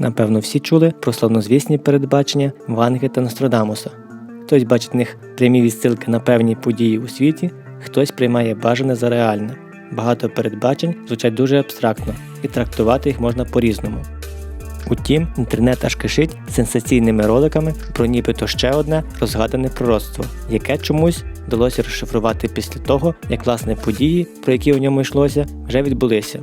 Напевно, всі чули про славнозвісні передбачення Ванги та Нострадамуса. Хтось бачить в них прямі відсилки на певні події у світі, хтось приймає бажане за реальне. Багато передбачень звучать дуже абстрактно, і трактувати їх можна по-різному. Утім, інтернет аж кишить сенсаційними роликами про нібито ще одне розгадане пророцтво, яке чомусь вдалося розшифрувати після того, як власне події, про які у ньому йшлося, вже відбулися.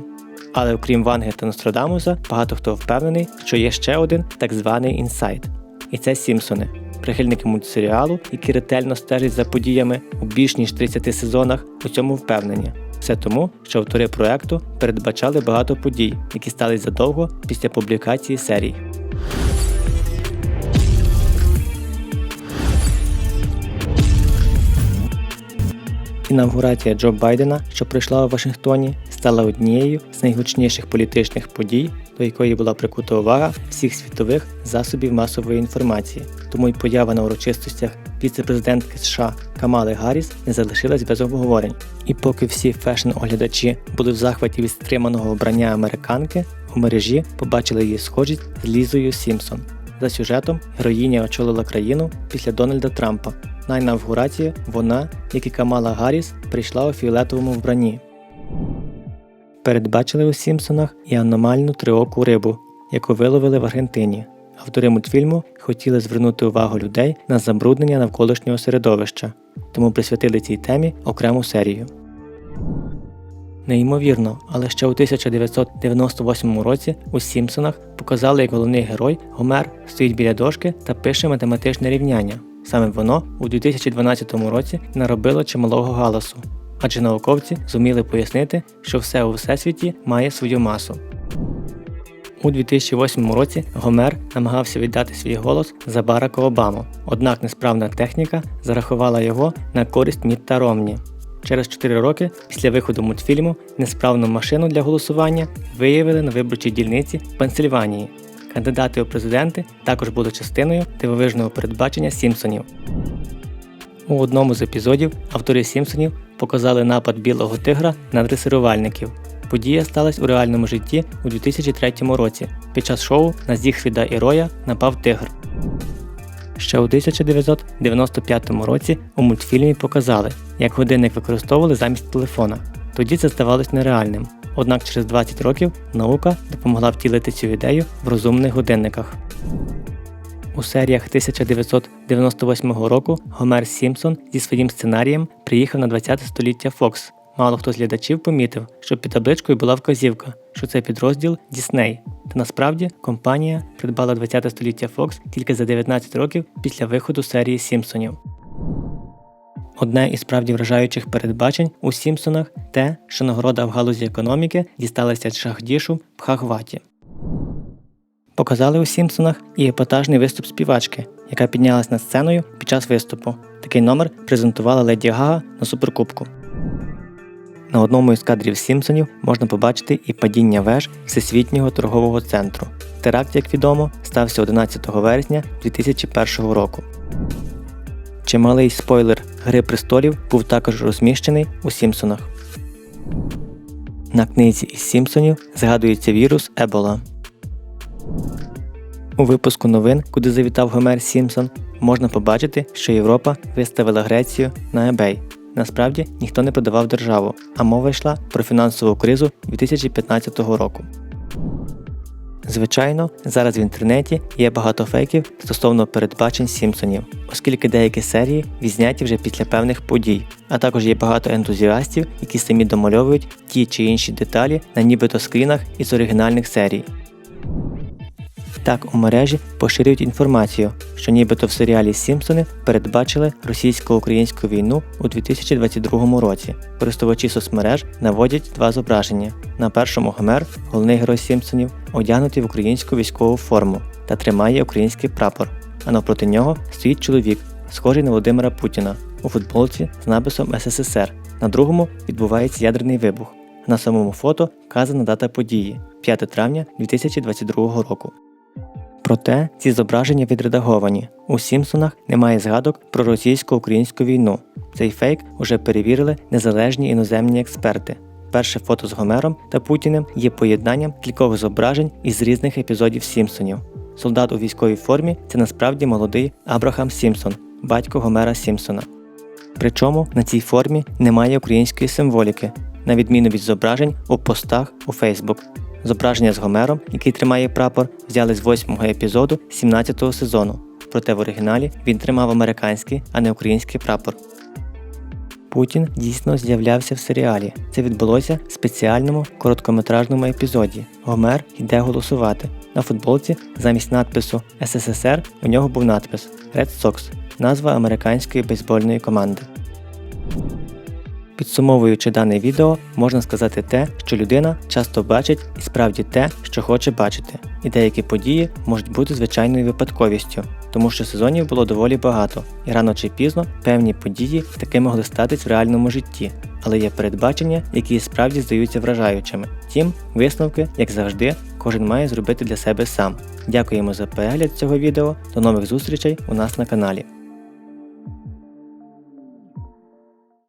Але окрім Ванги та Нострадамуса, багато хто впевнений, що є ще один так званий інсайт. І це Сімпсони, прихильники мультсеріалу, які ретельно стежать за подіями у більш ніж 30 сезонах, у цьому впевнені. Все тому, що автори проекту передбачали багато подій, які стали задовго після публікації серій. Інавгурація Джо Байдена, що пройшла у Вашингтоні, стала однією з найгучніших політичних подій, до якої була прикута увага всіх світових засобів масової інформації. Тому й поява на урочистостях віце-президентки США Камали Гарріс не залишилась без обговорень. І поки всі фешн-оглядачі були в захваті від стриманого обрання американки, у мережі побачили її схожість з Лізою Сімпсон. За сюжетом героїня очолила країну після Дональда Трампа. На інавгурацію вона, як і Камала Гарріс, прийшла у фіолетовому вбранні. Передбачили у Сімпсонах і аномальну триоку рибу, яку виловили в Аргентині. Автори мультфільму хотіли звернути увагу людей на забруднення навколишнього середовища, тому присвятили цій темі окрему серію. Неймовірно, але ще у 1998 році у Сімпсонах показали, як головний герой Гомер стоїть біля дошки та пише математичне рівняння. Саме воно у 2012 році наробило чималого галасу, адже науковці зуміли пояснити, що все у всесвіті має свою масу. У 2008 році Гомер намагався віддати свій голос за Барака Обаму, однак несправна техніка зарахувала його на користь Мітта Ромні. Через 4 роки після виходу мультфільму несправну машину для голосування виявили на виборчій дільниці в Пенсильванії. Кандидати у президенти також були частиною дивовижного передбачення Сімпсонів. У одному з епізодів автори Сімпсонів показали напад білого тигра на дресирувальників. Подія сталася у реальному житті у 2003 році. Під час шоу на Зігфріда і Роя напав тигр. Ще у 1995 році у мультфільмі показали, як годинник використовували замість телефона. Тоді це здавалось нереальним. Однак через 20 років наука допомогла втілити цю ідею в розумних годинниках. У серіях 1998 року Гомер Сімпсон зі своїм сценарієм приїхав на 20 століття Фокс. Мало хто з глядачів помітив, що під табличкою була вказівка, що це підрозділ Дісней. Та насправді компанія придбала 20 століття Фокс тільки за 19 років після виходу серії Сімпсонів. Одне із справді вражаючих передбачень у Сімпсонах те, що нагорода в галузі економіки дісталася Шахдішу Пхагваті. Показали у Сімпсонах і епатажний виступ співачки, яка піднялась над сценою під час виступу. Такий номер презентувала Леді Гага на суперкубку. На одному із кадрів Сімпсонів можна побачити і падіння веж Всесвітнього торгового центру. Теракт, як відомо, стався 11 вересня 2001 року. Чималий спойлер Гри престолів був також розміщений у Сімпсонах. На книзі із Сімпсонів згадується вірус Ебола. У випуску новин, куди завітав Гомер Сімпсон, можна побачити, що Європа виставила Грецію на eBay. Насправді ніхто не продавав державу, а мова йшла про фінансову кризу 2015 року. Звичайно, зараз в інтернеті є багато фейків стосовно передбачень Сімпсонів, оскільки деякі серії відзняті вже після певних подій, а також є багато ентузіастів, які самі домальовують ті чи інші деталі на нібито скрінах із оригінальних серій. Так у мережі поширюють інформацію, що нібито в серіалі Сімпсони передбачили російсько-українську війну у 2022 році. Користувачі соцмереж наводять два зображення. На першому Гомер, головний герой Сімпсонів, одягнутий в українську військову форму та тримає український прапор. А навпроти нього стоїть чоловік, схожий на Володимира Путіна, у футболці з написом СССР. На другому відбувається ядерний вибух. На самому фото вказана дата події 5 травня 2022 року. Проте ці зображення відредаговані. У Сімпсонах немає згадок про російсько-українську війну. Цей фейк уже перевірили незалежні іноземні експерти. Перше фото з Гомером та Путіним є поєднанням кількох зображень із різних епізодів Сімпсонів. Солдат у військовій формі це насправді молодий Абрахам Сімпсон, батько Гомера Сімпсона. Причому на цій формі немає української символіки, на відміну від зображень у постах у Facebook. Зображення з Гомером, який тримає прапор, взяли з восьмого епізоду 17-го сезону. Проте в оригіналі він тримав американський, а не український прапор. Путін дійсно з'являвся в серіалі. Це відбулося в спеціальному короткометражному епізоді. Гомер йде голосувати. На футболці замість надпису СССР у нього був надпис Red Sox – назва американської бейсбольної команди. Підсумовуючи дане відео, можна сказати те, що людина часто бачить і справді те, що хоче бачити, і деякі події можуть бути звичайною випадковістю, тому що сезонів було доволі багато, і рано чи пізно певні події таки могли статись в реальному житті, але є передбачення, які справді здаються вражаючими. Втім, висновки, як завжди, кожен має зробити для себе сам. Дякуємо за перегляд цього відео. До нових зустрічей у нас на каналі.